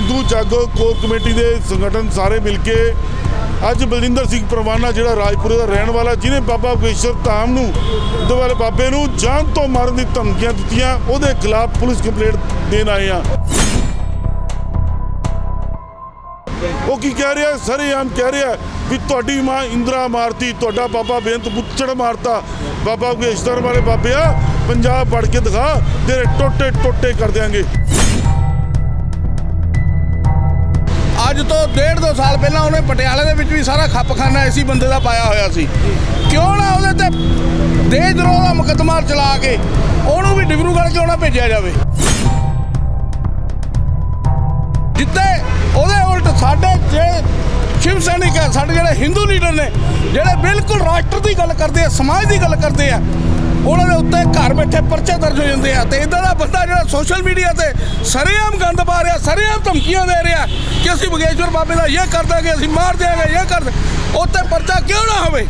ਹਿੰਦੂ ਜਾਗੋ core committee ਦੇ ਸੰਗਠਨ ਸਾਰੇ ਮਿਲ ਕੇ ਅੱਜ ਬਲਜਿੰਦਰ ਸਿੰਘ ਪਰਵਾਨਾ, ਜਿਹੜਾ ਰਾਜਪੁਰੇ ਦਾ ਰਹਿਣ ਵਾਲਾ, ਜਿਹਨੇ ਬਾਬਾ ਬਗੇਸ਼ਵਰ ਧਾਮ ਨੂੰ ਦੇ ਬਾਬੇ ਨੂੰ ਜਾਨ ਤੋਂ ਮਾਰਨ ਦੀ ਧਮਕੀਆਂ ਦਿੱਤੀਆਂ, ਉਹਦੇ ਖਿਲਾਫ ਪੁਲਿਸ ਕੰਪਲੇਂਟ ਦੇਣ ਆਏ ਆ। ਉਹ ਕੀ ਕਹਿ ਰਿਹਾ? ਸਾਰੇ ਆਮ ਕਹਿ ਰਿਹਾ ਵੀ ਤੁਹਾਡੀ ਮਾਂ ਇੰਦਰਾ ਮਾਰਤੀ, ਤੁਹਾਡਾ ਬਾਬਾ ਬੇਅੰਤ ਬੁੱਚੜ ਮਾਰਤਾ, ਬਾਬਾ ਬਗੇਸ਼ਵਰ ਵਾਲੇ ਬਾਬਿਆ ਪੰਜਾਬ ਵੜ ਕੇ ਦਿਖਾ, ਤੇਰੇ ਟੋਟੇ ਟੋਟੇ ਕਰ ਦਿਆਂਗੇ। ਅੱਜ ਤੋਂ ਡੇਢ ਦੋ ਸਾਲ ਪਹਿਲਾਂ ਉਹਨੇ ਪਟਿਆਲੇ ਦੇ ਵਿੱਚ ਵੀ ਸਾਰਾ ਖੱਪਖਾਨਾ ਐਸੀ ਬੰਦੇ ਦਾ ਪਾਇਆ ਹੋਇਆ ਸੀ। ਕਿਉਂ ਨਾ ਉਹਦੇ ਤੇ ਦੇਸ਼ ਦਰੋਹ ਦਾ ਮੁਕੱਦਮਾ ਚਲਾ ਕੇ ਉਹਨੂੰ ਵੀ ਡਿਬਰੂਗੜ੍ਹ ਕਿਉਂ ਨਾ ਭੇਜਿਆ ਜਾਵੇ? ਜਿੱਤੇ ਉਹਦੇ ਉਲਟ ਸਾਡੇ ਜੇ ਸ਼ਿਵ ਸੈਨਿਕ ਹੈ ਸਾਡੇ ਜਿਹੜੇ ਹਿੰਦੂ ਲੀਡਰ ਨੇ, ਜਿਹੜੇ ਬਿਲਕੁਲ ਰਾਸ਼ਟਰ ਦੀ ਗੱਲ ਕਰਦੇ ਆ, ਸਮਾਜ ਦੀ ਗੱਲ ਕਰਦੇ ਆ ਉਹਨਾਂ ਦੇ ਉੱਤੇ ਘਰ ਬੈਠੇ ਪਰਚੇ ਦਰਜ ਹੋ ਜਾਂਦੇ ਆ। ਤੇ ਇਦਾਂ ਦਾ ਬੰਦਾ ਜਿਹੜਾ ਸੋਸ਼ਲ ਮੀਡੀਆ ਤੇ ਸਰੇਆਮ ਗੰਦ ਪਾ ਰਿਹਾ, ਸਰੇਆਮ ਧਮਕੀਆਂ ਦੇ ਰਿਹਾ ਕਿ ਅਸੀਂ ਬਗੇਸ਼ਵਰ ਬਾਬੇ ਦਾ ਇਹ ਕਰ ਦਾਂਗੇ, ਅਸੀਂ ਮਾਰ ਦਿਆਂਗੇ ਇਹ ਕਰ ਉੱਤੇ ਪਰਚਾ ਕਿਉਂ ਨਾ ਹੋਵੇ?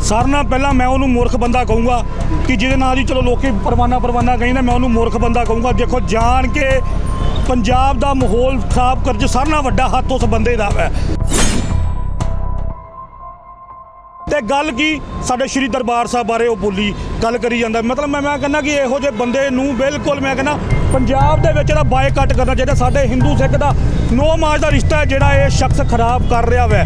ਸਾਰਿਆਂ ਨਾਲ ਪਹਿਲਾਂ ਮੈਂ ਉਹਨੂੰ ਮੂਰਖ ਬੰਦਾ ਕਹੂੰਗਾ ਕਿ ਜਿਹਦੇ ਨਾਲ ਦੀ ਚਲੋ ਲੋਕੀ ਪਰਵਾਨਾ ਪਰਵਾਨਾ ਕਹਿੰਦੇ, ਮੈਂ ਉਹਨੂੰ ਮੂਰਖ ਬੰਦਾ ਕਹੂੰਗਾ। ਦੇਖੋ, ਜਾਣ ਕੇ ਪੰਜਾਬ ਦਾ ਮਾਹੌਲ ਖਰਾਬ ਕਰ ਜੇ ਸਾਰਿਆਂ ਨਾਲ ਵੱਡਾ ਹੱਥ ਉਸ ਬੰਦੇ ਦਾ ਹੈ ਤੇ ਗੱਲ ਕੀ? ਸਾਡੇ ਸ਼੍ਰੀ ਦਰਬਾਰ ਸਾਹਿਬ ਬਾਰੇ ਉਹ ਬੋਲੀ, ਗੱਲ ਕਰੀ ਜਾਂਦਾ। ਮਤਲਬ ਮੈਂ ਮੈਂ ਕਹਿੰਦਾ ਕਿ ਇਹੋ ਜਿਹੇ ਬੰਦੇ ਨੂੰ ਬਿਲਕੁਲ ਮੈਂ ਕਹਿੰਦਾ ਪੰਜਾਬ ਦੇ ਵਿੱਚ ਇਹਦਾ ਬਾਈਕਾਟ ਕਰਨਾ ਚਾਹੀਦਾ। ਸਾਡੇ ਹਿੰਦੂ ਸਿੱਖ ਦਾ ਨੋ ਮਾਜ ਦਾ ਰਿਸ਼ਤਾ ਹੈ ਜਿਹੜਾ ਇਹ ਸ਼ਖਸ ਖਰਾਬ ਕਰ ਰਿਹਾ ਵੈ।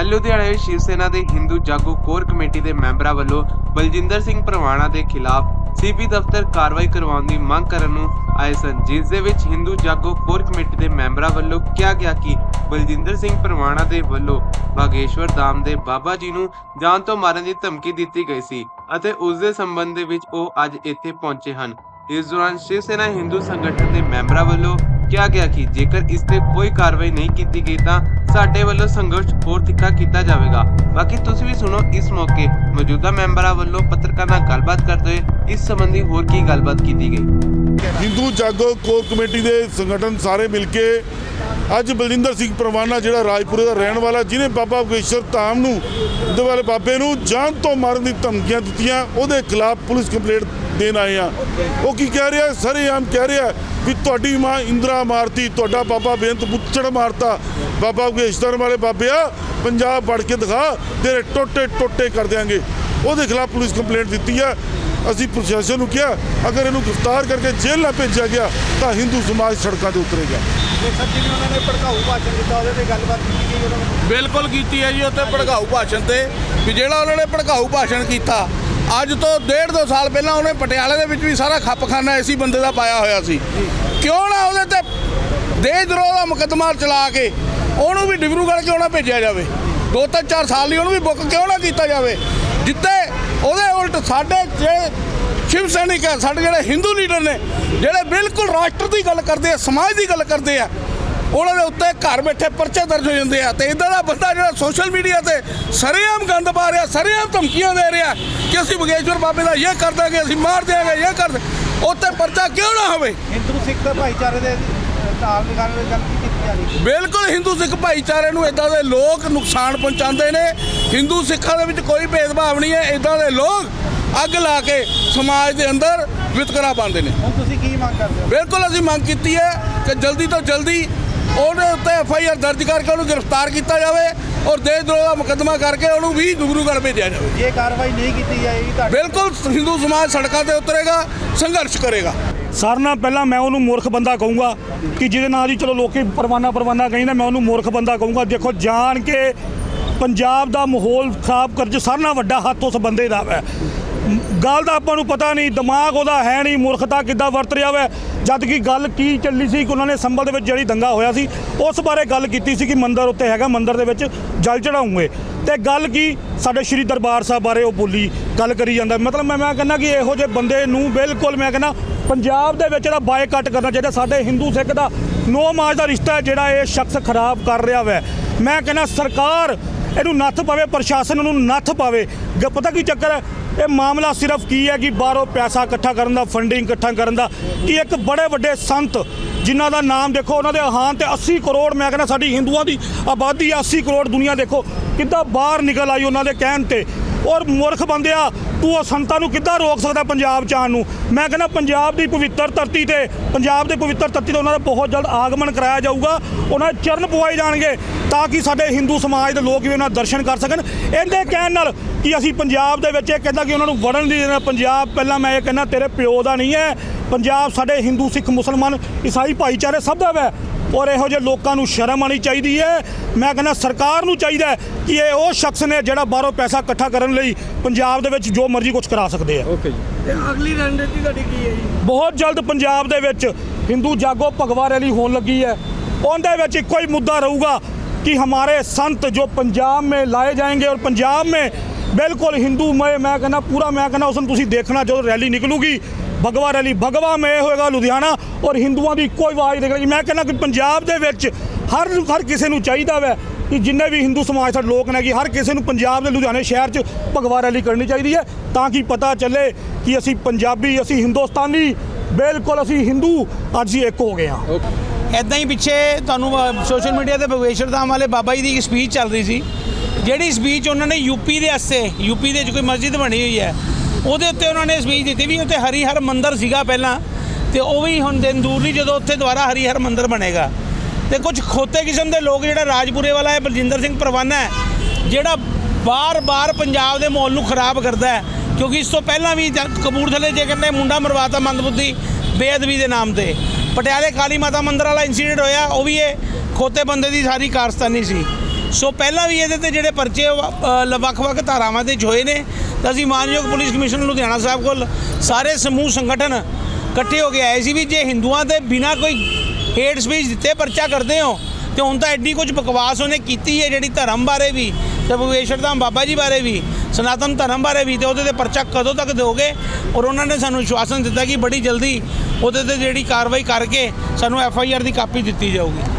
ਅੱਜ ਲੁਧਿਆਣੇ ਸ਼ਿਵ ਸੈਨਾ ਦੇ ਹਿੰਦੂ ਜਾਗੋ ਕੋਰ ਕਮੇਟੀ ਦੇ ਮੈਂਬਰਾਂ ਵੱਲੋਂ ਬਲਜਿੰਦਰ ਸਿੰਘ ਪ੍ਰਵਾਣਾ ਦੇ ਖਿਲਾਫ ਸੀਪੀ ਦਫ਼ਤਰ ਕਾਰਵਾਈ ਕਰਵਾਉਣ ਦੀ ਮੰਗ ਕਰਨ ਨੂੰ ਆਏ ਸਨ, ਜਿਸ ਦੇ ਵਿੱਚ ਹਿੰਦੂ ਜਾਗੋ ਕੋਰ ਕਮੇਟੀ ਦੇ ਮੈਂਬਰਾਂ ਵੱਲੋਂ ਕਿਹਾ ਗਿਆ ਕਿ ਬਲਜਿੰਦਰ ਸਿੰਘ ਪਰਵਾਣਾ ਦੇ ਵੱਲੋਂ ਬਾਗੇਸ਼ਵਰ ਧਾਮ ਦੇ ਬਾਬਾ ਜੀ ਨੂੰ ਜਾਨ ਤੋਂ ਮਾਰਨ ਦੀ ਧਮਕੀ ਦਿੱਤੀ ਗਈ ਸੀ ਅਤੇ ਉਸ ਦੇ ਸੰਬੰਧ ਦੇ ਵਿੱਚ ਉਹ ਅੱਜ ਇੱਥੇ ਪਹੁੰਚੇ ਹਨ। ਇਸ ਦੌਰਾਨ ਸ਼ਿਵ ਸੈਨਾ ਹਿੰਦੂ ਸੰਗਠਨ ਦੇ ਮੈਂਬਰਾਂ ਵੱਲੋਂ ਕਿਹਾ ਗਿਆ ਕਿ ਜੇਕਰ ਇਸ ਤੇ ਕੋਈ ਕਾਰਵਾਈ ਨਹੀਂ ਕੀਤੀ ਗਈ ਤਾਂ ਸਾਡੇ ਵੱਲੋਂ ਸੰਘਰਸ਼ ਹੋਰ ਤਿੱਖਾ ਕੀਤਾ ਜਾਵੇਗਾ। ਬਾਕੀ ਤੁਸੀਂ ਵੀ ਸੁਣੋ ਇਸ ਮੌਕੇ ਮੌਜੂਦਾ ਮੈਂਬਰਾਂ ਵੱਲੋਂ ਪੱਤਰਕਾਰਾਂ ਨਾਲ ਗੱਲਬਾਤ ਕਰਦੇ ਹੋਏ ਇਸ ਸੰਬੰਧੀ ਹੋਰ ਕੀ ਗੱਲਬਾਤ ਕੀਤੀ ਗਈ। ਹਿੰਦੂ ਜਾਗੋ ਕੋਰ ਕਮੇਟੀ ਦੇ ਸੰਗਠਨ ਸਾਰੇ ਮਿਲ ਕੇ ਅੱਜ ਬਲਜਿੰਦਰ ਸਿੰਘ ਪਰਵਾਨਾ, ਜਿਹੜਾ ਰਾਜਪੁਰੇ ਦਾ ਰਹਿਣ ਵਾਲਾ, ਜਿਹਨੇ ਬਾਬਾ ਬਗੇਸ਼ਵਰ ਧਾਮ ਨੂੰ ਦੇ ਬਾਬੇ ਨੂੰ ਜਾਨ ਤੋਂ ਮਾਰਨ ਦੀ ਧਮਕੀਆਂ ਦਿੱਤੀਆਂ, ਉਹਦੇ ਖਿਲਾਫ ਪੁਲਿਸ ਕੰਪਲੇਂਟ ਦੇਣ ਆਏ ਆ। ਉਹ ਕੀ ਕਹਿ ਰਿਹਾ? ਸਰੇਆਮ ਕਹਿ ਰਿਹਾ ਵੀ ਤੁਹਾਡੀ ਮਾਂ ਇੰਦਰਾ ਮਾਰਤੀ ਤੁਹਾਡਾ ਬਾਬਾ ਬੇਅੰਤ ਬੁੱਚੜ ਮਾਰਤਾ। ਬਾਬਾ ਬਗੇਸ਼ਵਰ ਵਾਲੇ ਬਾਬਿਆ ਪੰਜਾਬ ਵੜ ਕੇ ਦਿਖਾ ਤੇਰੇ ਟੋਟੇ ਟੋਟੇ ਕਰ ਦਿਆਂਗੇ। ਉਹਦੇ ਖਿਲਾਫ ਪੁਲਿਸ ਕੰਪਲੇਂਟ ਦਿੱਤੀ ਹੈ ਅਸੀਂ ਪ੍ਰਸ਼ਾਸਨ ਨੂੰ ਕਿਹਾ ਅਗਰ ਇਹਨੂੰ ਗ੍ਰਿਫਤਾਰ ਕਰਕੇ ਜੇਲ੍ਹ ਨਾ ਭੇਜਿਆ ਗਿਆ ਤਾਂ ਹਿੰਦੂ ਸਮਾਜ ਸੜਕਾਂ ਤੇ ਉਤਰੇਗਾ। ਬਿਲਕੁਲ ਕੀਤੀ ਹੈ ਜੀ ਉੱਤੇ ਭੜਕਾਊ ਭਾਸ਼ਣ ਤੇ। ਵੀ ਜਿਹੜਾ ਉਹਨਾਂ ਨੇ ਭੜਕਾਊ ਭਾਸ਼ਣ ਕੀਤਾ ਅੱਜ ਤੋਂ ਡੇਢ ਦੋ ਸਾਲ ਪਹਿਲਾਂ ਉਹਨੇ ਪਟਿਆਲੇ ਦੇ ਵਿੱਚ ਵੀ ਸਾਰਾ ਖੱਪਖਾਨਾ ਐਸੀ ਬੰਦੇ ਦਾ ਪਾਇਆ ਹੋਇਆ ਸੀ। ਕਿਉਂ ਨਾ ਉਹਦੇ ਤੇ ਦੇਸ਼ ਦਰੋਹ ਦਾ ਮੁਕੱਦਮਾ ਚਲਾ ਕੇ ਉਹਨੂੰ ਵੀ ਡਿਬਰੂਗੜ੍ਹ ਕਿਉਂ ਨਾ ਭੇਜਿਆ ਜਾਵੇ? ਦੋ ਤਿੰਨ ਚਾਰ ਸਾਲ ਲਈ ਉਹਨੂੰ ਵੀ ਬੁੱਕ ਕਿਉਂ ਨਾ ਕੀਤਾ ਜਾਵੇ? ਜਿੱਤੇ ਉਹਦੇ ਉਲਟ ਸਾਡੇ ਜੇ ਸ਼ਿਵ ਸੈਨਿਕ ਹੈ ਸਾਡੇ ਜਿਹੜੇ ਹਿੰਦੂ ਲੀਡਰ ਨੇ, ਜਿਹੜੇ ਬਿਲਕੁਲ ਰਾਸ਼ਟਰ ਦੀ ਗੱਲ ਕਰਦੇ ਆ, ਸਮਾਜ ਦੀ ਗੱਲ ਕਰਦੇ ਆ ਉਹਨਾਂ ਦੇ ਉੱਤੇ ਘਰ ਬੈਠੇ ਪਰਚੇ ਦਰਜ ਹੋ ਜਾਂਦੇ ਆ ਤੇ ਇਦਾਂ ਦਾ ਬੰਦਾ ਜਿਹੜਾ ਸੋਸ਼ਲ ਮੀਡੀਆ ਤੇ ਸਰੇਆਮ ਗੰਦ ਪਾ ਰਿਹਾ ਸਰੇਆਮ ਧਮਕੀਆਂ ਦੇ ਰਿਹਾ ਕਿ ਅਸੀਂ ਬਗੇਸ਼ਵਰ ਬਾਬੇ ਦਾ ਇਹ ਕਰ ਦਾਂਗੇ ਅਸੀਂ ਮਾਰ ਦਿਆਂਗੇ ਇਹ ਕਰ ਉੱਤੇ ਪਰਚਾ ਕਿਉਂ ਨਾ ਹੋਵੇ? ਹਿੰਦੂ ਸਿੱਖ ਭਾਈਚਾਰੇ ਦੇ ਨਿਕਾਲਣ ਦੀ ਗੱਲ ਕੀ ਕੀਤੀ ਜਾ ਰਹੀ ਬਿਲਕੁਲ ਹਿੰਦੂ ਸਿੱਖ ਭਾਈਚਾਰੇ ਨੂੰ ਇਦਾਂ ਦੇ ਲੋਕ ਨੁਕਸਾਨ ਪਹੁੰਚਾਉਂਦੇ ਨੇ। ਹਿੰਦੂ ਸਿੱਖਾਂ ਦੇ ਵਿੱਚ ਕੋਈ ਭੇਦਭਾਵ ਨਹੀਂ ਹੈ ਇਦਾਂ ਦੇ ਲੋਕ ਅੱਗ ਲਾ ਕੇ ਸਮਾਜ ਦੇ ਅੰਦਰ ਵਿਤਕਰਾ ਪਾਉਂਦੇ ਨੇ। ਹੁਣ ਤੁਸੀਂ ਕੀ ਮੰਗ ਕਰਦੇ ਹੋ? ਬਿਲਕੁਲ ਅਸੀਂ ਮੰਗ ਕੀਤੀ ਹੈ ਕਿ ਜਲਦੀ ਤੋਂ ਜਲਦੀ ਉਹਦੇ ਉੱਤੇ ਐਫ ਆਈ ਆਰ ਦਰਜ ਕਰਕੇ ਉਹਨੂੰ ਗ੍ਰਿਫਤਾਰ ਕੀਤਾ ਜਾਵੇ ਔਰ ਦੇਸ਼ ਦਰੋਹ ਦਾ ਮੁਕੱਦਮਾ ਕਰਕੇ ਉਹਨੂੰ ਵੀ ਗੁਰੂ ਭੇਜਿਆ ਜਾਵੇ। ਜੇ ਕਾਰਵਾਈ ਨਹੀਂ ਕੀਤੀ ਜਾਏਗੀ ਤਾਂ ਬਿਲਕੁਲ ਹਿੰਦੂ ਸਮਾਜ ਸੜਕਾਂ ਤੇ ਉਤਰੇਗਾ ਸੰਘਰਸ਼ ਕਰੇਗਾ। ਸਾਰਿਆਂ ਨਾਲ ਪਹਿਲਾਂ ਮੈਂ ਉਹਨੂੰ ਮੂਰਖ ਬੰਦਾ ਕਹੂੰਗਾ ਕਿ ਜਿਹਦੇ ਨਾਂ ਦੀ ਚਲੋ ਲੋਕੀ ਪਰਵਾਨਾ ਪਰਵਾਨਾ ਕਹਿੰਦੇ ਮੈਂ ਉਹਨੂੰ ਮੂਰਖ ਬੰਦਾ ਕਹੂੰਗਾ। ਦੇਖੋ ਜਾਣ ਕੇ ਪੰਜਾਬ ਦਾ ਮਾਹੌਲ ਖਰਾਬ ਕਰ ਜੇ ਸਾਰਿਆਂ ਨਾਲ ਵੱਡਾ ਹੱਥ ਉਸ ਬੰਦੇ ਦਾ ਹੈ ਗੱਲ ਦਾ ਆਪਾਂ ਨੂੰ ਪਤਾ ਨਹੀਂ, ਦਿਮਾਗ ਉਹਦਾ ਹੈ ਨਹੀਂ, ਮੂਰਖਤਾ ਕਿੱਦਾਂ ਵਰਤ ਰਿਹਾ ਵੈ। ਜਦ ਕਿ ਗੱਲ ਕੀ ਚੱਲੀ ਸੀ ਕਿ ਉਹਨਾਂ ਨੇ ਸੰਭਲ ਦੇ ਵਿੱਚ ਜਿਹੜੀ ਦੰਗਾ ਹੋਇਆ ਸੀ, ਉਸ ਬਾਰੇ ਗੱਲ ਕੀਤੀ ਸੀ ਕਿ ਮੰਦਰ ਉੱਤੇ ਹੈਗਾ, ਮੰਦਰ ਦੇ ਵਿੱਚ ਜਲ ਚੜਾਉਂਗੇ ਤੇ ਗੱਲ ਕੀ, ਸਾਡੇ ਸ਼੍ਰੀ ਦਰਬਾਰ ਸਾਹਿਬ ਬਾਰੇ ਉਹ ਬੋਲੀ, ਗੱਲ ਕਰੀ ਜਾਂਦਾ। ਮਤਲਬ ਮੈਂ ਮੈਂ ਕਹਿੰਦਾ ਕਿ ਇਹੋ ਜਿਹੇ ਬੰਦੇ ਨੂੰ ਬਿਲਕੁਲ ਮੈਂ ਕਹਿੰਦਾ, ਪੰਜਾਬ ਦੇ ਵਿੱਚ ਇਹਦਾ ਬਾਈਕਾਟ ਕਰਨਾ ਚਾਹੀਦਾ, ਸਾਡੇ ਹਿੰਦੂ ਸਿੱਖ ਦਾ ਨੋ ਮਾਜ ਦਾ ਰਿਸ਼ਤਾ ਜਿਹੜਾ ਇਹ ਸ਼ਖਸ ਖਰਾਬ ਕਰ ਰਿਹਾ ਵੈ। ਮੈਂ ਕਹਿੰਦਾ ਸਰਕਾਰ ਇਹਨੂੰ ਨੱਥ ਪਾਵੇ, ਪ੍ਰਸ਼ਾਸਨ ਨੂੰ ਨੱਥ ਪਾਵੇ। ਗ- ਪਤਾ ਕੀ ਚੱਕਰ ਹੈ? ਇਹ ਮਾਮਲਾ ਸਿਰਫ ਕੀ ਹੈ ਕਿ ਬਾਹਰੋਂ ਪੈਸਾ ਇਕੱਠਾ ਕਰਨ ਦਾ ਫੰਡਿੰਗ ਇਕੱਠਾ ਕਰਨ ਦਾ, ਕਿ ਇੱਕ ਬੜੇ ਵੱਡੇ ਸੰਤ ਜਿਨ੍ਹਾਂ ਦਾ ਨਾਮ ਦੇਖੋ, ਉਹਨਾਂ ਦੇ ਆਹਾਨ ਤੇ 80 ਕਰੋੜ, ਮੈਂ ਕਹਿੰਦਾ ਸਾਡੀ ਹਿੰਦੂਆਂ ਦੀ ਆਬਾਦੀ ਹੈ 80 ਕਰੋੜ ਦੁਨੀਆ ਦੇਖੋ, ਕਿੱਦਾਂ ਬਾਹਰ ਨਿਕਲ ਆਈ ਉਹਨਾਂ ਦੇ ਕਹਿਣ ਤੇ। ਔਰ ਮੂਰਖ ਬੰਦਿਆ ਤੂੰ ਉਹ ਸੰਤਾਂ ਨੂੰ ਕਿੱਦਾਂ ਰੋਕ ਸਕਦਾ ਪੰਜਾਬ ਚ ਆਉਣ ਨੂੰ? ਮੈਂ ਕਹਿੰਦਾ ਪੰਜਾਬ ਦੀ ਪਵਿੱਤਰ ਧਰਤੀ ਤੇ, ਪੰਜਾਬ ਦੇ ਪਵਿੱਤਰ ਧਰਤੀ ਤੇ ਉਹਨਾਂ ਦਾ ਬਹੁਤ ਜਲਦ ਆਗਮਨ ਕਰਾਇਆ ਜਾਊਗਾ, ਉਹਨਾਂ ਦੇ ਚਰਨ ਪਵਾਏ ਜਾਣਗੇ ਤਾਂ ਕਿ ਸਾਡੇ ਹਿੰਦੂ ਸਮਾਜ ਦੇ ਲੋਕ ਵੀ ਉਹਨਾਂ ਦੇ ਦਰਸ਼ਨ ਕਰ ਸਕਣ। ਇਹਦੇ ਕਹਿਣ ਨਾਲ ਕਿ ਅਸੀਂ ਪੰਜਾਬ ਦੇ ਵਿੱਚ ਇਹ ਕਹਿੰਦਾ ਕਿ ਉਹਨਾਂ ਨੂੰ ਵੜਨ ਨਹੀਂ ਦੇਣਾ। ਪੰਜਾਬ, ਪਹਿਲਾਂ ਮੈਂ ਇਹ ਕਹਿੰਦਾ, ਤੇਰੇ ਪਿਓ ਦਾ ਨਹੀਂ ਹੈ। ਪੰਜਾਬ ਸਾਡੇ ਹਿੰਦੂ, ਸਿੱਖ, ਮੁਸਲਮਾਨ, ਈਸਾਈ ਭਾਈਚਾਰੇ ਸਭ ਦਾ ਹੈ। ਔਰ ਇਹੋ ਜਿਹੇ ਲੋਕਾਂ ਨੂੰ ਸ਼ਰਮ ਆਣੀ ਚਾਹੀਦੀ ਹੈ ਮੈਂ ਕਹਿੰਦਾ ਸਰਕਾਰ ਨੂੰ ਚਾਹੀਦਾ ਹੈ ਕਿ ਇਹ ਉਹ ਸ਼ਖਸ ਨੇ ਜਿਹੜਾ ਬਾਹਰੋਂ ਪੈਸਾ ਇਕੱਠਾ ਕਰਨ ਲਈ ਪੰਜਾਬ ਦੇ ਵਿੱਚ ਜੋ ਮਰਜ਼ੀ ਕੁਝ ਕਰਾ ਸਕਦੇ ਆ ਤੇ ਅਗਲੀ ਰਣਨੀਤੀ ਤੁਹਾਡੀ ਕੀ ਹੈ ਜੀ ਬਹੁਤ ਜਲਦ ਪੰਜਾਬ ਦੇ ਵਿੱਚ ਹਿੰਦੂ ਜਾਗੋ ਭਗਵਾ ਰੈਲੀ ਹੋਣ ਲੱਗੀ ਹੈ ਉਹਦੇ ਵਿੱਚ ਇੱਕੋ ਹੀ ਮੁੱਦਾ ਰਹੂਗਾ कि हमारे संत जो पंजाब में लाए जाएंगे और पंजाब में ਬਿਲਕੁਲ ਹਿੰਦੂ ਮੈਂ ਮੈਂ ਕਹਿੰਦਾ ਪੂਰਾ ਮੈਂ ਕਹਿੰਦਾ ਉਸ ਨੂੰ ਤੁਸੀਂ ਦੇਖਣਾ ਜਦੋਂ ਰੈਲੀ ਨਿਕਲੂਗੀ ਭਗਵਾ ਰੈਲੀ ਭਗਵਾ ਮੈਂ ਹੋਏਗਾ ਲੁਧਿਆਣਾ ਔਰ ਹਿੰਦੂਆਂ ਦੀ ਇੱਕੋ ਹੀ ਆਵਾਜ਼ ਨਿਕਲੇਗੀ ਮੈਂ ਕਹਿੰਦਾ ਕਿ ਪੰਜਾਬ ਦੇ ਵਿੱਚ ਹਰ ਹਰ ਕਿਸੇ ਨੂੰ ਚਾਹੀਦਾ ਵੈ ਕਿ ਜਿੰਨੇ ਵੀ ਹਿੰਦੂ ਸਮਾਜ ਦੇ ਲੋਕ ਨੇ ਕਿ ਹਰ ਕਿਸੇ ਨੂੰ ਪੰਜਾਬ ਦੇ ਲੁਧਿਆਣੇ ਸ਼ਹਿਰ 'ਚ ਭਗਵਾ ਰੈਲੀ ਕਰਨੀ ਚਾਹੀਦੀ ਹੈ ਤਾਂ ਕਿ ਪਤਾ ਚੱਲੇ ਕਿ ਅਸੀਂ ਪੰਜਾਬੀ, ਅਸੀਂ ਹਿੰਦੁਸਤਾਨੀ, ਬਿਲਕੁਲ ਅਸੀਂ ਹਿੰਦੂ ਅੱਜ ਅਸੀਂ ਇੱਕ ਹੋ ਗਏ ਹਾਂ। ਇਦਾਂ ਹੀ ਪਿੱਛੇ ਤੁਹਾਨੂੰ ਸੋਸ਼ਲ ਮੀਡੀਆ ਤੇ ਭਵੇਸ਼ਰ ਧਾਮ ਵਾਲੇ ਬਾਬਾ ਜੀ ਦੀ ਇੱਕ ਸਪੀਚ ਚੱਲ ਰਹੀ ਸੀ। ਜਿਹੜੀ ਸਪੀਚ ਉਹਨਾਂ ਨੇ ਯੂਪੀ ਦੇ ਵਾਸਤੇ ਯੂਪੀ ਦੇ ਵਿੱਚ ਕੋਈ ਮਸਜਿਦ ਬਣੀ ਹੋਈ ਹੈ ਉਹਦੇ ਉੱਤੇ ਉਹਨਾਂ ਨੇ ਸਪੀਚ ਦਿੱਤੀ ਵੀ ਉੱਥੇ ਹਰੀਹਰ ਮੰਦਰ ਸੀਗਾ ਪਹਿਲਾਂ ਤੇ ਉਹ ਵੀ ਹੁਣ ਦਿਨ ਦੂਰ ਨਹੀਂ, ਜਦੋਂ ਉੱਥੇ ਦੁਬਾਰਾ ਹਰੀ ਹਰ ਮੰਦਰ ਬਣੇਗਾ। ਤੇ ਕੁਝ ਖੋਤੇ ਕਿਸਮ ਦੇ ਲੋਕ ਜਿਹੜਾ ਰਾਜਪੁਰੇ ਵਾਲਾ ਹੈ, ਬਲਜਿੰਦਰ ਸਿੰਘ ਪਰਵਾਨਾ ਹੈ, ਜਿਹੜਾ ਬਾਰ-ਬਾਰ ਪੰਜਾਬ ਦੇ ਮਾਹੌਲ ਨੂੰ ਖਰਾਬ ਕਰਦਾ ਹੈ, ਕਿਉਂਕਿ ਇਸ ਤੋਂ ਪਹਿਲਾਂ ਵੀ ਜਦ ਕਪੂਰਥਲੇ ਜੇ ਕਹਿੰਦੇ ਮੁੰਡਾ ਮਰਵਾਤਾ ਮੰਦਬੁੱਧੀ, ਬੇਅਦਬੀ ਦੇ ਨਾਮ ਤੇ। ਪਟਿਆਲੇ ਕਾਲੀ ਮਾਤਾ ਮੰਦਿਰ ਵਾਲਾ ਇਨਸੀਡੈਂਟ ਹੋਇਆ, ਉਹ ਵੀ ਇਹ ਖੋਤੇ ਬੰਦੇ ਦੀ ਸਾਰੀ ਕਾਰਸਤਾਨੀ ਸੀ। ਸੋ ਪਹਿਲਾਂ ਵੀ ਇਹਦੇ ਤੇ ਜਿਹੜੇ ਪਰਚੇ ਵੱਖ-ਵੱਖ ਧਾਰਾਵਾਂ ਦੇ 'ਚ ਹੋਏ ਨੇ, ਤਾਂ ਅਸੀਂ ਮਾਨਯੋਗ ਪੁਲਿਸ ਕਮਿਸ਼ਨਰ ਲੁਧਿਆਣਾ ਸਾਹਿਬ ਕੋਲ ਸਾਰੇ ਸਮੂਹ ਸੰਗਠਨ ਇਕੱਠੇ ਹੋ ਕੇ ਆਏ ਸੀ ਵੀ ਜੇ ਹਿੰਦੂਆਂ ਦੇ ਬਿਨਾਂ ਕੋਈ ਹੇਟ ਸਪੀਚ ਦਿੱਤੇ ਪਰਚਾ ਕਰਦੇ ਹੋ, ਤੇ ਹੁਣ ਤਾਂ ਐਡੀ ਕੁਝ ਬਕਵਾਸ ਉਹਨੇ ਕੀਤੀ ਹੈ ਜਿਹੜੀ ਧਰਮ ਬਾਰੇ ਵੀ, ਤੇ ਭੁਵੇਸ਼ਰ ਧਾਮ ਬਾਬਾ ਜੀ ਬਾਰੇ ਵੀ, ਸਨਾਤਨ ਧਰਮ ਬਾਰੇ ਵੀ, ਤੇ ਉਹਦੇ ਤੇ ਪਰਚਾ ਕਦੋਂ ਤੱਕ ਦਿਓਗੇ? ਔਰ ਉਹਨਾਂ ਨੇ ਸਾਨੂੰ ਵਿਸ਼ਵਾਸਨ ਦਿੱਤਾ ਕਿ ਬੜੀ ਜਲਦੀ ਉਹਦੇ ਤੇ ਜਿਹੜੀ ਕਾਰਵਾਈ ਕਰਕੇ ਸਾਨੂੰ ਐਫ ਆਈ ਆਰ ਦੀ ਕਾਪੀ ਦਿੱਤੀ ਜਾਊਗੀ।